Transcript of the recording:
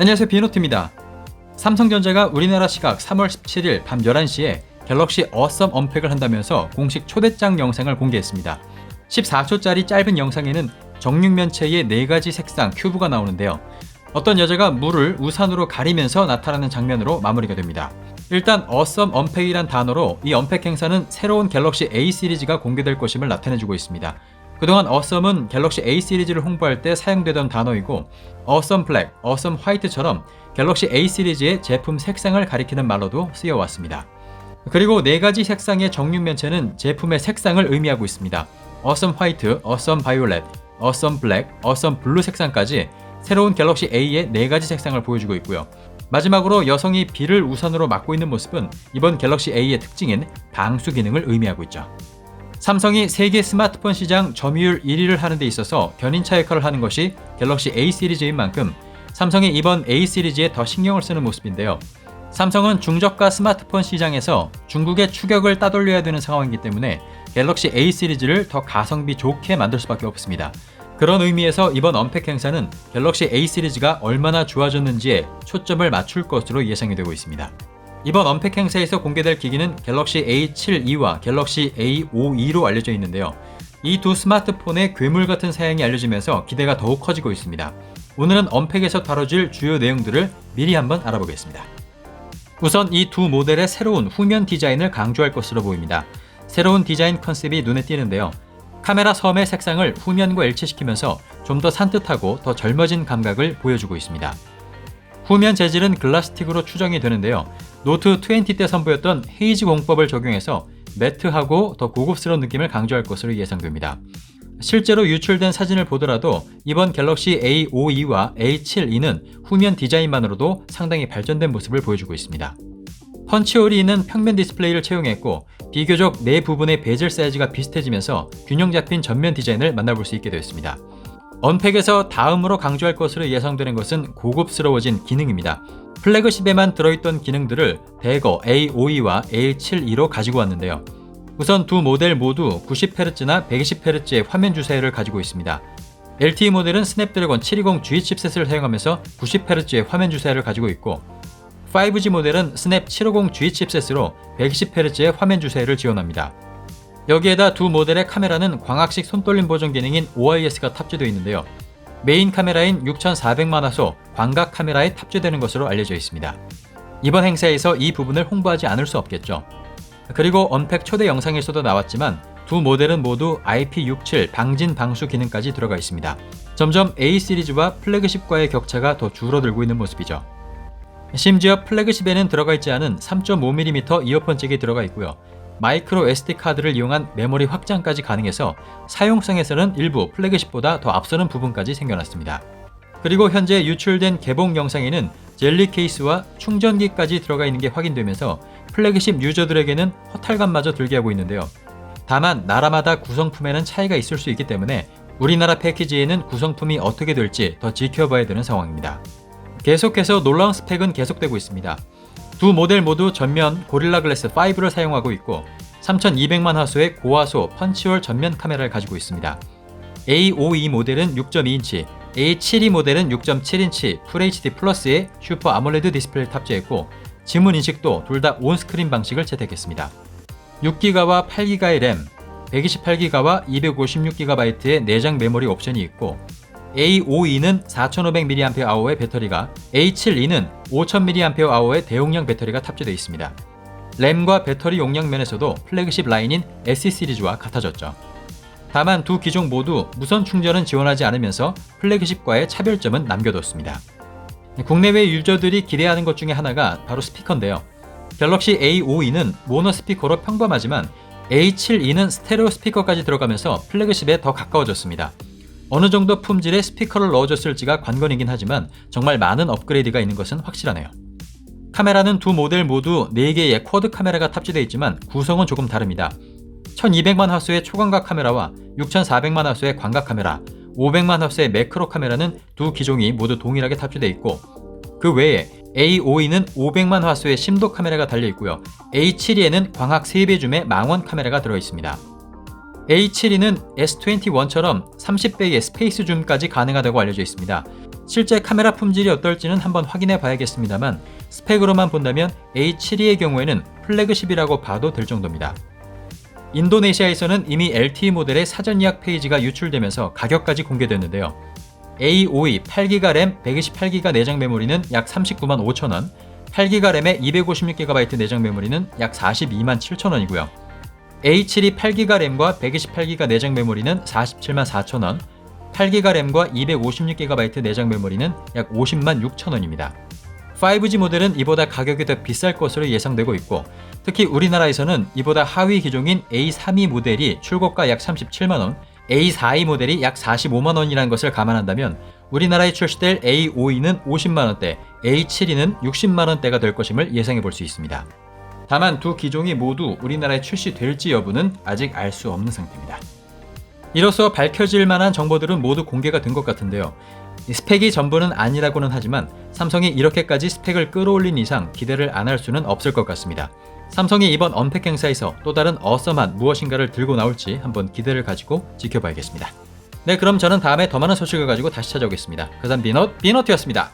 안녕하세요 비노트입니다. 삼성전자가 우리나라 시각 3월 17일 밤 11시에 갤럭시 어썸 언팩을 한다면서 공식 초대장 영상을 공개했습니다. 14초짜리 짧은 영상에는 정육면체의 4가지 색상 큐브가 나오는데요. 어떤 여자가 물을 우산으로 가리면서 나타나는 장면으로 마무리가 됩니다. 일단 어썸 언팩이란 단어로 이 언팩 행사는 새로운 갤럭시 A 시리즈가 공개될 것임을 나타내주고 있습니다. 그동안 어썸은 갤럭시 A 시리즈를 홍보할 때 사용되던 단어이고 어썸 블랙, 어썸 화이트처럼 갤럭시 A 시리즈의 제품 색상을 가리키는 말로도 쓰여왔습니다. 그리고 네 가지 색상의 정육 면체는 제품의 색상을 의미하고 있습니다. 어썸 화이트, 어썸 바이올렛, 어썸 블랙, 어썸 블루 색상까지 새로운 갤럭시 A의 네 가지 색상을 보여주고 있고요. 마지막으로 여성이 비를 우산으로 막고 있는 모습은 이번 갤럭시 A의 특징인 방수 기능을 의미하고 있죠. 삼성이 세계 스마트폰 시장 점유율 1위를 하는 데 있어서 견인차 역할을 하는 것이 갤럭시 A 시리즈인 만큼 삼성이 이번 A 시리즈에 더 신경을 쓰는 모습인데요. 삼성은 중저가 스마트폰 시장에서 중국의 추격을 따돌려야 되는 상황이기 때문에 갤럭시 A 시리즈를 더 가성비 좋게 만들 수밖에 없습니다. 그런 의미에서 이번 언팩 행사는 갤럭시 A 시리즈가 얼마나 좋아졌는지에 초점을 맞출 것으로 예상이 되고 있습니다. 이번 언팩 행사에서 공개될 기기는 갤럭시 A72와 갤럭시 A52로 알려져 있는데요. 이 두 스마트폰의 괴물 같은 사양이 알려지면서 기대가 더욱 커지고 있습니다. 오늘은 언팩에서 다뤄질 주요 내용들을 미리 한번 알아보겠습니다. 우선 이 두 모델의 새로운 후면 디자인을 강조할 것으로 보입니다. 새로운 디자인 컨셉이 눈에 띄는데요. 카메라 섬의 색상을 후면과 일치시키면서 좀 더 산뜻하고 더 젊어진 감각을 보여주고 있습니다. 후면 재질은 글라스틱으로 추정이 되는데요. 노트 20 때 선보였던 헤이즈 공법을 적용해서 매트하고 더 고급스러운 느낌을 강조할 것으로 예상됩니다. 실제로 유출된 사진을 보더라도 이번 갤럭시 A52와 A72는 후면 디자인만으로도 상당히 발전된 모습을 보여주고 있습니다. 펀치홀이 있는 평면 디스플레이를 채용했고 비교적 내 부분의 베젤 사이즈가 비슷해지면서 균형 잡힌 전면 디자인을 만나볼 수 있게 되었습니다. 언팩에서 다음으로 강조할 것으로 예상되는 것은 고급스러워진 기능입니다. 플래그십에만 들어있던 기능들을 대거 A52와 A72로 가지고 왔는데요. 우선 두 모델 모두 90Hz나 120Hz의 화면 주사율을 가지고 있습니다. LTE 모델은 스냅드래곤 720G 칩셋을 사용하면서 90Hz의 화면 주사율을 가지고 있고 5G 모델은 스냅 750G 칩셋으로 120Hz의 화면 주사율을 지원합니다. 여기에다 두 모델의 카메라는 광학식 손떨림 보정 기능인 OIS가 탑재되어 있는데요. 메인 카메라인 6400만 화소 광각 카메라에 탑재되는 것으로 알려져 있습니다. 이번 행사에서 이 부분을 홍보하지 않을 수 없겠죠. 그리고 언팩 초대 영상에서도 나왔지만 두 모델은 모두 IP67 방진 방수 기능까지 들어가 있습니다. 점점 A 시리즈와 플래그십과의 격차가 더 줄어들고 있는 모습이죠. 심지어 플래그십에는 들어가 있지 않은 3.5mm 이어폰 잭이 들어가 있고요. 마이크로 SD 카드를 이용한 메모리 확장까지 가능해서 사용성에서는 일부 플래그십보다 더 앞서는 부분까지 생겨났습니다. 그리고 현재 유출된 개봉 영상에는 젤리 케이스와 충전기까지 들어가 있는 게 확인되면서 플래그십 유저들에게는 허탈감마저 들게 하고 있는데요. 다만 나라마다 구성품에는 차이가 있을 수 있기 때문에 우리나라 패키지에는 구성품이 어떻게 될지 더 지켜봐야 되는 상황입니다. 계속해서 놀라운 스펙은 계속되고 있습니다. 두 모델 모두 전면 고릴라 글래스 5를 사용하고 있고 3200만 화소의 고화소 펀치홀 전면 카메라를 가지고 있습니다. A52 모델은 6.2인치, A72 모델은 6.7인치 FHD 플러스의 슈퍼 아몰레드 디스플레이를 탑재했고 지문 인식도 둘 다 온스크린 방식을 채택했습니다. 6기가와 8기가의 램, 128기가와 256GB의 내장 메모리 옵션이 있고 A52는 4500mAh의 배터리가, A72는 5000mAh의 대용량 배터리가 탑재되어 있습니다. 램과 배터리 용량 면에서도 플래그십 라인인 SE 시리즈와 같아졌죠. 다만 두 기종 모두 무선 충전은 지원하지 않으면서 플래그십과의 차별점은 남겨뒀습니다. 국내외 유저들이 기대하는 것 중에 하나가 바로 스피커인데요. 갤럭시 A52는 모노 스피커로 평범하지만 A72는 스테레오 스피커까지 들어가면서 플래그십에 더 가까워졌습니다. 어느 정도 품질의 스피커를 넣어줬을지가 관건이긴 하지만 정말 많은 업그레이드가 있는 것은 확실하네요. 카메라는 두 모델 모두 4개의 쿼드 카메라가 탑재되어 있지만 구성은 조금 다릅니다. 1200만 화소의 초광각 카메라와 6400만 화소의 광각 카메라, 500만 화소의 매크로 카메라는 두 기종이 모두 동일하게 탑재되어 있고 그 외에 A52는 500만 화소의 심도 카메라가 달려 있고요. A72에는 광학 3배 줌의 망원 카메라가 들어 있습니다. A72는 S21처럼 30배의 스페이스 줌까지 가능하다고 알려져 있습니다. 실제 카메라 품질이 어떨지는 한번 확인해 봐야겠습니다만 스펙으로만 본다면 A72의 경우에는 플래그십이라고 봐도 될 정도입니다. 인도네시아에서는 이미 LTE 모델의 사전 예약 페이지가 유출되면서 가격까지 공개됐는데요. A52 8기가 램 128기가 내장 메모리는 약 39만 5천원, 8기가 램에 256GB 내장 메모리는 약 42만 7천원이고요. A72 8기가 램과 128기가 내장 메모리는 47만 4천 원, 8기가 램과 256GB 내장 메모리는 약 50만 6천 원입니다. 5G 모델은 이보다 가격이 더 비쌀 것으로 예상되고 있고 특히 우리나라에서는 이보다 하위 기종인 A32 모델이 출고가 약 37만 원, A42 모델이 약 45만 원이라는 것을 감안한다면 우리나라에 출시될 A52는 50만 원대, A72는 60만 원대가 될 것임을 예상해 볼 수 있습니다. 다만 두 기종이 모두 우리나라에 출시될지 여부는 아직 알 수 없는 상태입니다. 이로써 밝혀질 만한 정보들은 모두 공개가 된 것 같은데요. 이 스펙이 전부는 아니라고는 하지만 삼성이 이렇게까지 스펙을 끌어올린 이상 기대를 안 할 수는 없을 것 같습니다. 삼성이 이번 언팩 행사에서 또 다른 어썸한 무엇인가를 들고 나올지 한번 기대를 가지고 지켜봐야겠습니다. 네, 그럼 저는 다음에 더 많은 소식을 가지고 다시 찾아오겠습니다. 그산 비넛, 비너트였습니다.